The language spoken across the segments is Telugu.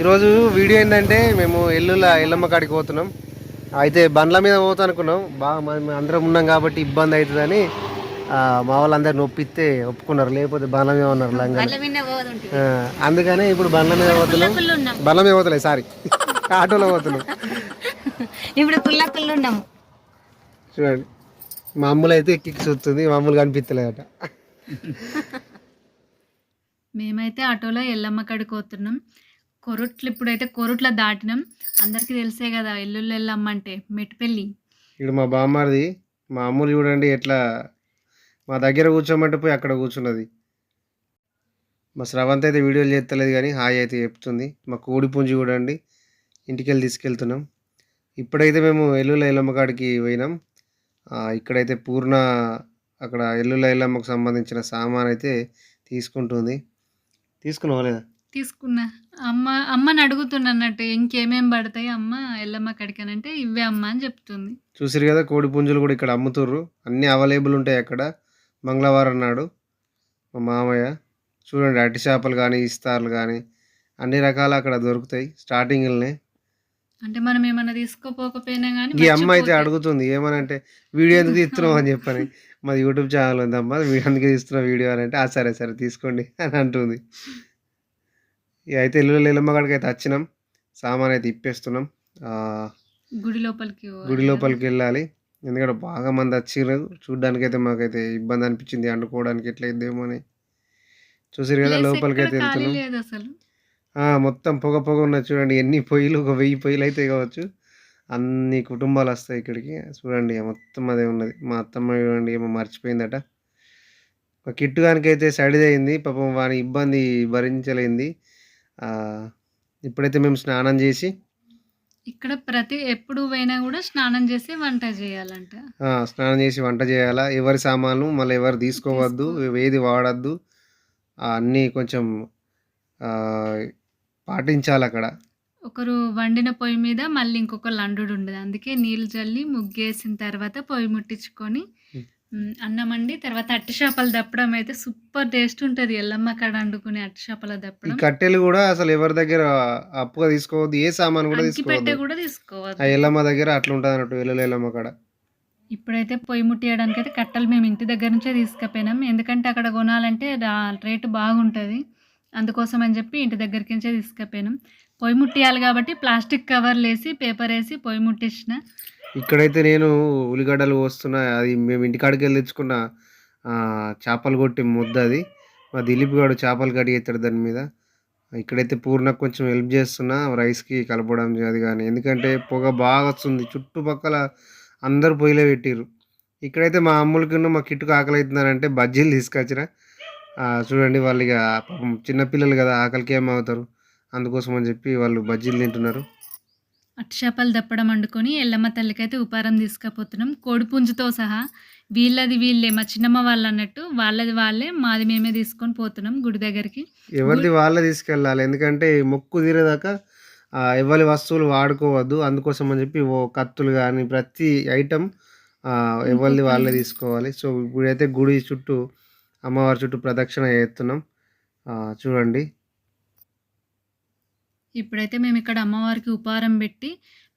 ఈరోజు వీడియో ఏంటంటే మేము ఎల్లుల ఎల్లమ్మ కాడికి పోతున్నాం. అయితే బండ్ల మీద పోతాం అనుకున్నాం బాగా మేము అందరం ఉన్నాం కాబట్టి ఇబ్బంది అవుతుందని మా వాళ్ళందరు నొప్పిస్తే ఒప్పుకున్నారు. లేకపోతే బండ్ల మీద ఉన్నారు లంగా అందుకనే ఇప్పుడు బండ్ల మీద పోతున్నాం. బండ్ల మీద పోతలే సారీ. ఆటోలో పోతున్నాం. ఇప్పుడు పుల్ల పుల్లు ఉన్నాము చూడండి. మా అమ్ములు అయితే ఎక్కి చూస్తుంది మా అమ్ములు కనిపించలేదట మేమైతే ఆటోలో ఎల్లమ్మ కాడికి పోతున్నాం. కొరుట్లు ఇప్పుడైతే కొరుట్ల దాటినాం. అందరికీ తెలిసే కదా ఎల్లుళ్ళు ఎల్లమ్మ అంటే మెట్పెల్లి ఇక్కడ మా బామ్మారిది మా అమ్ములు చూడండి ఎట్లా మా దగ్గర కూర్చోమంటే పోయి అక్కడ కూర్చున్నది. మా శ్రవంత్ అయితే వీడియోలు చేస్తలేదు కానీ హాయ్ అయితే చెప్తుంది. మా కోడి పుంజి చూడండి ఇంటికి వెళ్ళి తీసుకెళ్తున్నాం. ఇప్పుడైతే మేము ఎల్లుల ఎల్లమ్మ కాడికి పోయినాం. ఇక్కడైతే పూర్ణ అక్కడ ఎల్లుల ఎల్లమ్మకు సంబంధించిన సామాన్ అయితే తీసుకుంటుంది. తీసుకున్నావా లేదా? తీసుకున్నా. అమ్మ అమ్మని అడుగుతున్నా అన్నట్టు ఇంకేమేం పడతాయి అమ్మ ఎల్లమ్మ కాడికి అని అంటే ఇవే అమ్మ అని చెప్తుంది. చూసిరు కదా కోడి పుంజులు కూడా ఇక్కడ అమ్ముతుర్రు. అన్నీ అవైలబుల్ ఉంటాయి అక్కడ. మంగళవారం నాడు మా మామయ్య చూడండి అట్టి చేపలు కానీ ఇస్తార్లు కానీ అన్ని రకాలు అక్కడ దొరుకుతాయి స్టార్టింగ్లోనే. అంటే మనం ఏమన్నా తీసుకోపోకపోయినా కానీ ఈ అమ్మ అయితే అడుగుతుంది ఏమనంటే వీడియో ఎందుకు తీస్తున్నావు? అని చెప్పని. మాది యూట్యూబ్ ఛానల్ ఉందమ్మా వీడియో అందుకే తీస్తున్నా వీడియో అని అంటే "ఆ, సరే సరే తీసుకోండి అని అంటుంది. ఇక అయితే ఇల్లు ఎల్లమ్మ కాడికి అయితే వచ్చినాం సామాన్ అయితే ఇప్పేస్తున్నాం. గుడి లోపలికి గుడి లోపలికి వెళ్ళాలి. ఎందుకంటే బాగా మంది వచ్చిర్రు. చూడ్డానికి అయితే మాకైతే ఇబ్బంది అనిపించింది అండుకోవడానికి ఎట్లా ఇద్దేమో అని. చూసారు కదా లోపలికి అయితే వెళ్తున్నాం. మొత్తం పొగ పొగ ఉన్నది చూడండి ఎన్ని పొయ్యిలు ఒక వెయ్యి పొయ్యిలు అయితే కావచ్చు. అన్ని కుటుంబాలు వస్తాయి ఇక్కడికి. చూడండి మొత్తం అదే ఉన్నది. మా అత్తమ్మ చూడండి ఏమో మర్చిపోయిందట. ఒక కిట్టు అయితే సైడ్ అయింది. పాపం వాని ఇబ్బంది భరించలేంది. ఇప్పుడైతే మేము స్నానం చేసి ఇక్కడ ప్రతి ఎప్పుడు పోయినా కూడా స్నానం చేసి వంట చేయాలంట. స్నానం చేసి వంట చేయాలా? ఎవరి సామాన్లు మళ్ళీ ఎవరు తీసుకోవద్దు ఏది వాడద్దు. అన్నీ కొంచెం పాటించాలి అక్కడ ఒకరు వండిన పొయ్యి మీద మళ్ళీ ఇంకొకరు లండుడు ఉండదు. అందుకే నీళ్ళు చల్లి ముగ్గేసిన తర్వాత పొయ్యి ముట్టించుకొని అన్నం వండి తర్వాత అట్టి చేపలు దప్పడం అయితే సూపర్ టేస్ట్ ఉంటుంది. ఎల్లమ్మ కాడ వండుకునే అట్టి చేపల దప్పడం. కట్టెలు కూడా అసలు ఎవరి దగ్గర అప్పుగా తీసుకోవద్దు ఏ సామాన్ కూడా తీసుకోవద్దు. కూడా తీసుకోవద్దు. ఎల్లమ్మ దగ్గర అట్లా ఉంటుంది అన్నట్టు ఎల్లుల ఎల్లమ్మ కాడ. ఇప్పుడైతే పొయ్యి ముట్టియడానికి అయితే కట్టెలు మేము ఇంటి దగ్గర నుంచే తీసుకుపోయినాం. ఎందుకంటే అక్కడ కొనాలంటే రేటు బాగుంటుంది. అందుకోసం అని చెప్పి ఇంటి దగ్గరికి నుంచే తీసుకుపోయినాం. పొయ్యి ముట్టియాలి కాబట్టి ప్లాస్టిక్ కవర్లు వేసి పేపర్ వేసి పొయ్యి ముట్టించిన ఇక్కడైతే నేను ఉల్లిగడ్డలు పోస్తున్నా అది మేము ఇంటికాడికి వెళ్ళి తెచ్చుకున్న చేపలు కొట్టి ముద్ద అది. మా దిలీప్ గారు చేపలు కడిగేస్తాడు దాని మీద. ఇక్కడైతే పూర్ణ కొంచెం హెల్ప్ చేస్తున్నా రైస్కి కలపడం అది కానీ. ఎందుకంటే పొగ బాగా వస్తుంది చుట్టుపక్కల అందరు పొయ్యిలో పెట్టిర్రు. ఇక్కడైతే మా అమ్ములకి మా కిట్టుకు ఆకలి అవుతున్నారంటే బజ్జీలు తీసుకొచ్చిన. చూడండి వాళ్ళు ఇక పాపం చిన్నపిల్లలు కదా ఆకలికి ఏమవుతారు అందుకోసం అని చెప్పి వాళ్ళు బజ్జీలు తింటున్నారు. అట్టి చేపలు దప్పడం వండుకొని ఎల్లమ్మ తల్లికైతే ఉపారం తీసుకుపోతున్నాం. కోడిపుంజుతో సహా వీళ్ళది వీళ్ళే మా చిన్నమ్మ వాళ్ళు అన్నట్టు వాళ్ళది వాళ్ళే మాది మేమే తీసుకొని పోతున్నాం గుడి దగ్గరికి. ఎవరిది వాళ్ళే తీసుకెళ్ళాలి. ఎందుకంటే మొక్కు తీరేదాకా ఎవరి వస్తువులు వాడుకోవద్దు. అందుకోసం అని చెప్పి ఓ కత్తులు కానీ ప్రతి ఐటమ్ ఎవరిది వాళ్ళే తీసుకోవాలి. సో ఇప్పుడైతే గుడి చుట్టూ అమ్మవారి చుట్టూ ప్రదక్షిణ చేస్తున్నాం. చూడండి. ఇప్పుడైతే మేము ఇక్కడ అమ్మవారికి ఉపారం పెట్టి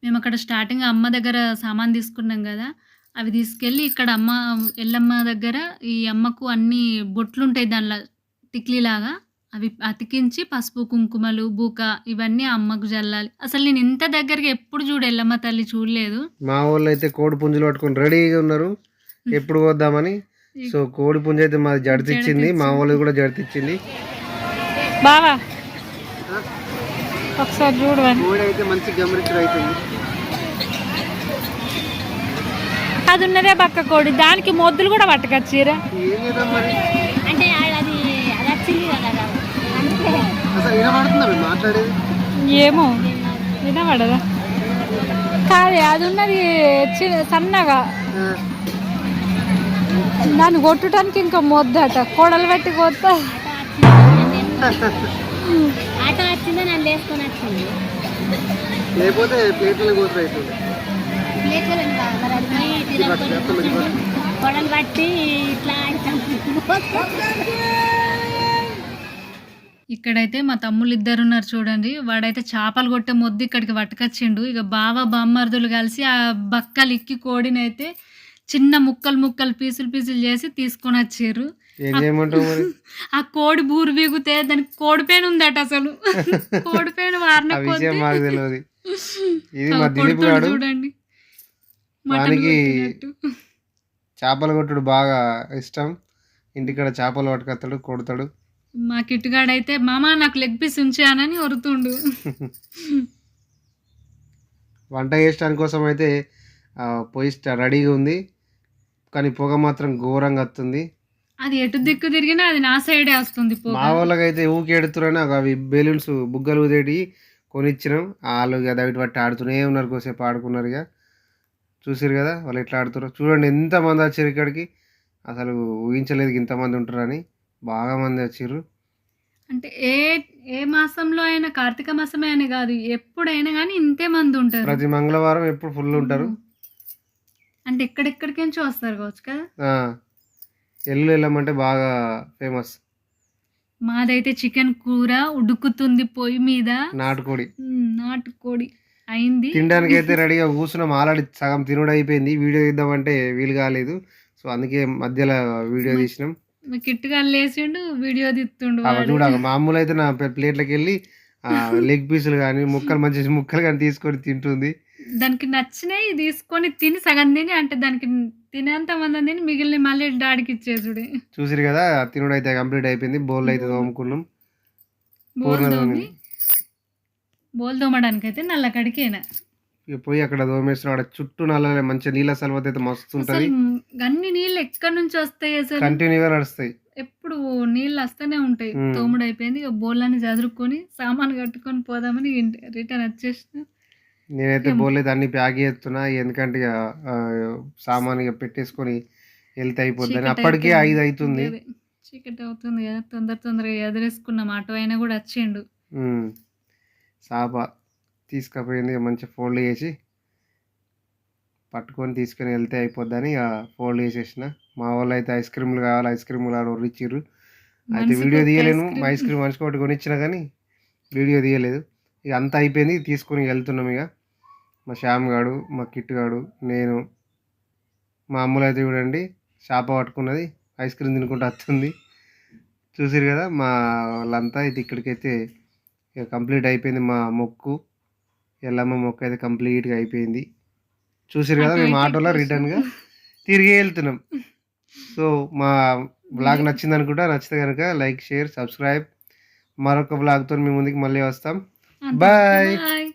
మేము అక్కడ స్టార్టింగ్ అమ్మ దగ్గర సామాన్ తీసుకున్నాం కదా అవి తీసుకెళ్ళి ఇక్కడ అమ్మ ఎల్లమ్మ దగ్గర ఈ అమ్మకు అన్ని బొట్లు ఉంటాయి దానిలో టిక్లీలాగా. అవి అతికించి పసుపు కుంకుమలు బూక ఇవన్నీ అమ్మకు జల్లాలి అసలు నేను ఇంత దగ్గరికి ఎప్పుడు చూడు ఎల్లమ్మ తల్లి చూడలేదు. మా వాళ్ళు అయితే కోడి పుంజులు పట్టుకొని రెడీగా ఉన్నారు. ఎప్పుడు పోద్దామని? సో కోడి పుంజు అయితే మాది జడితిచ్చింది. మా వాళ్ళు కూడా జడితిచ్చింది. బావా. ఒకసారి చూడవని కోడి అయితే మంచి గమనించడం అవుతుంది అది ఉన్నదే పక్క కోడి. దానికి మొద్దులు కూడా పట్టుకొచ్చిరా అంటే ఏమో వినపడదా కాదే అది ఉన్నది సన్నగా. దాన్ని కొట్టడానికి ఇంకా మొద్దట కోడలు పెట్టి కొత్త ఆటో వచ్చిందో నన్ను వేసుకొని వచ్చింది? లేకపోతే ప్లేట్లలో కూతురు అవుతుంది కొడలు పట్టి ఇట్లా ఇక్కడైతే మా తమ్ముళ్ళు ఇద్దరు ఉన్నారు చూడండి. వాడైతే చేపలు కొట్టే మొద్దు ఇక్కడికి పట్టుకొచ్చిండు. ఇక బావ బామ్మర్దులు కలిసి ఆ బక్కలు ఇక్కి కోడినైతే చిన్న ముక్కలు ముక్కలు పీసులు పీసులు చేసి తీసుకొని వచ్చారు. ఆ కోడి బూరు బిగుతే దానికి కోడి పేను ఉందట అసలు. కోడి పేను వారిన మాకు తెలియదు ఇది మా దిలీప్ చూడండి. వానికి. చేపలు కొట్టుడు బాగా ఇష్టం. ఇంటికాడ చేపలు పట్టుకొస్తాడు కొడతాడు. మా కిట్టుగాడైతే మామ నాకు లెగ్ పీస్ ఉంచానని ఒరుతుండు. వంట చేయడానికి కోసం అయితే పొయ్యి రెడీగా ఉంది. కానీ పొగ మాత్రం ఘోరంగా వస్తుంది. అది ఎటు దిక్కు తిరిగినా అది నా సైడే వస్తుంది పొగ. మా వాళ్ళకైతే ఊకి ఎడుతున్నాను అవి బెలూన్స్ బుగ్గలు ఉదేటి కొనిచ్చినాం. వాళ్ళు ఇక దవిటి పట్టి ఆడుతూనే ఉన్నారు కోసేపు ఆడుకున్నారు ఇక. చూసారు కదా వాళ్ళు ఎట్లా ఆడుతున్నారు చూడండి ఎంతమంది వచ్చారు ఇక్కడికి. అసలు ఊహించలేదు ఇంతమంది ఉంటారని. బాగా మంది వచ్చారు అంటే ఏ ఏ మాసంలో అయినా కార్తీక మాసమే అని కాదు ఎప్పుడైనా కానీ ఇంతే మంది ఉంటారు. ప్రతి మంగళవారం ఎప్పుడు ఫుల్ ఉంటారు. అంటే ఎక్కడెక్కడికి నుంచో వస్తారు కావచ్చు కదా? ఆ, ఎల్లు వెళ్ళమంటే బాగా ఫేమస్. మాదైతే చికెన్ కూర ఉడుకుతుంది పొయ్యి మీద. నాటుకోడి. నాటుకోడి. అయింది. తినడానికి అయితే రెడీగా కూర్చున్నాం. ఆల్రెడీ సగం తినుడు అయిపోయింది. వీడియో తీద్దామంటే వీలు కాలేదు. సో అందుకే మధ్యలో వీడియో తీసినాం. మా కిట్టుగా లేచిండు వీడియో తీస్తుండు. చూడాలి మామూలు అయితే నా ప్లే- ప్లేట్లోకి వెళ్ళి లెగ్ పీసులు కానీ ముక్కలు మంచి ముక్కలు కానీ తీసుకొని తింటుంది. దానికి నచ్చినవి తీసుకొని తిని సగం తిని అంటే దానికి తినేంత మంది తిని మిగిలిన మళ్ళీ డాడీకి ఇచ్చేసుడే చూసిరు కదా తినుడు అయితే కంప్లీట్ అయిపోయింది. బౌల్ అయితే తోముకున్నాం. బోల్ తోమి. బోల్ తోమడానికి అయితే నల్లకడికేనా ఇక పోయి అక్కడ తోమేస్తున్నాం అక్కడ చుట్టూ నల్ల మంచి నీళ్ళ సలవత అయితే మస్తు ఉంటుంది. అన్ని నీళ్ళు ఎక్కడి నుంచి వస్తాయి అసలు? కంటిన్యూగా నడుస్తాయి. ఎప్పుడు నీళ్ళు వస్తూనే ఉంటాయి. తోముడు అయిపోయింది. ఇక బోళ్ళని చదురుకొని సామాన్ కట్టుకొని పోదామని రిటర్న్ వచ్చేసిన. నేనైతే అయితే అన్ని ప్యాక్ చేస్తున్నా ఎందుకంటే ఇక సామాన్ ఇక పెట్టేసుకొని వెళ్తే అయిపోద్ది అప్పటికే. ఐదు అవుతుంది. చీకటి అవుతుంది కదా తొందర తొందరగా ఎదురేసుకున్నాం. ఆటో అయినా కూడా వచ్చిండు. చాప తీసుకుపోయింది ఇక మంచిగా ఫోల్డ్ చేసి పట్టుకొని తీసుకొని వెళ్తే అయిపోద్దని ఇక ఫోల్డ్ చేసేసిన. మా వాళ్ళు అయితే ఐస్ క్రీమ్లు కావాలి ఐస్ క్రీమ్లు ఆడ ఇచ్చిర్రు అయితే వీడియో తీయలేను ఐస్ క్రీమ్. ఐస్ క్రీమ్ మనిషికి ఒకటి కొనిచ్చిన కానీ వీడియో తీయలేదు. ఇక అంతా అయిపోయింది తీసుకొని వెళ్తున్నాం ఇక. మా శ్యామ్ గాడు మా కిట్ గాడు నేను మా అమ్ములు అయితే చూడండి చేప పట్టుకున్నది ఐస్ క్రీమ్ తినుకుంటూ వస్తుంది చూసిరు కదా మా వాళ్ళంతా అయితే ఇక్కడికైతే ఇక కంప్లీట్ అయిపోయింది మా మొక్కు ఎల్లమ్మ మొక్కు అయితే కంప్లీట్గా అయిపోయింది చూసిరు కదా మేము ఆటోలో. రిటర్న్గా తిరిగి వెళ్తున్నాం సో మా బ్లాగ్ నచ్చింది అనుకుంటా నచ్చితే కనుక లైక్ షేర్ సబ్స్క్రైబ్ మరొక బ్లాగ్తో మీ ముందుకు మళ్ళీ వస్తాం. Bye.